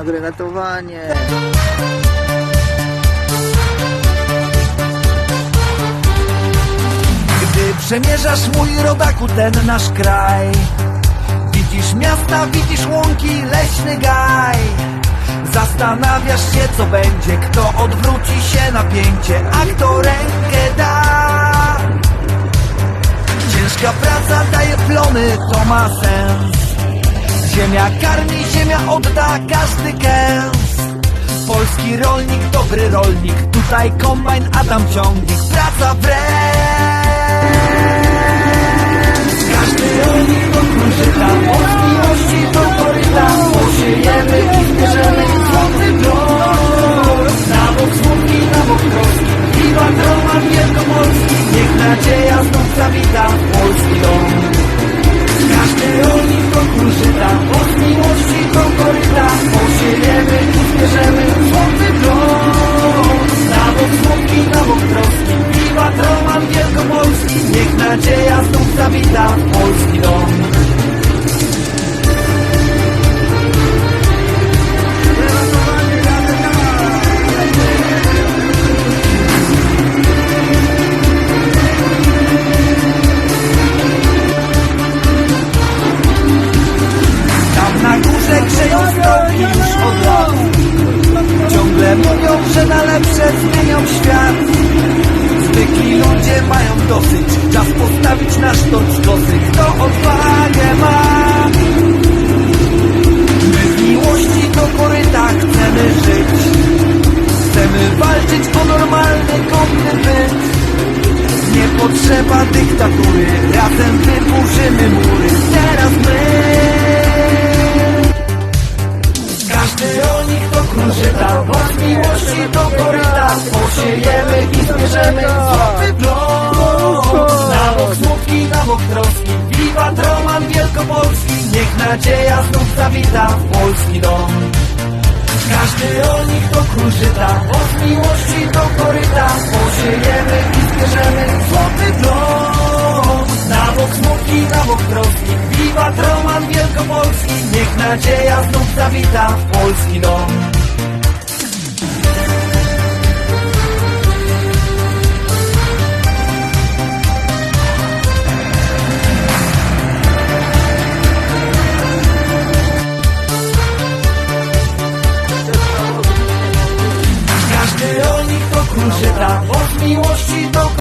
Agregatowanie. Gdy przemierzasz mój rodaku ten nasz kraj Widzisz miasta, widzisz łąki, leśny gaj. Zastanawiasz się co będzie, kto odwróci się napięcie A kto rękę da. Ciężka praca daje plony, to ma sens Ziemia karmi, ziemia odda każdy kęs Polski rolnik, dobry rolnik Tutaj kombajn, a tam ciągnik. Praca wręcz Każdy nadzieja znów zawita w Polski dom. Tam na górze grzeją stołki już od lat. Ciągle mówią, że na lepsze zmienią świat. Zwykli ludzie mają dosyć postawić na sztorc kosy Kto odwagę ma. My w miłości do koryta chcemy żyć. Chcemy walczyć o normalny, godny byt nie potrzeba dyktatury Razem wyburzymy mury. Teraz my. Każdy rolnik to krużyta Od miłości do koryta Posiejemy i zbierzemy Złoty smutki, na bok troski Wiwat Roman Wielkopolski. Niech nadzieja znów zawita w polski dom. Każdy rolnik to krużyta Od miłości do koryta. Posiejemy i zbierzemy Złoty plon Na bok smutki, na bok troski Wiwat Roman Wielkopolski. Niech nadzieja znów zawita w polski dom 你我许诺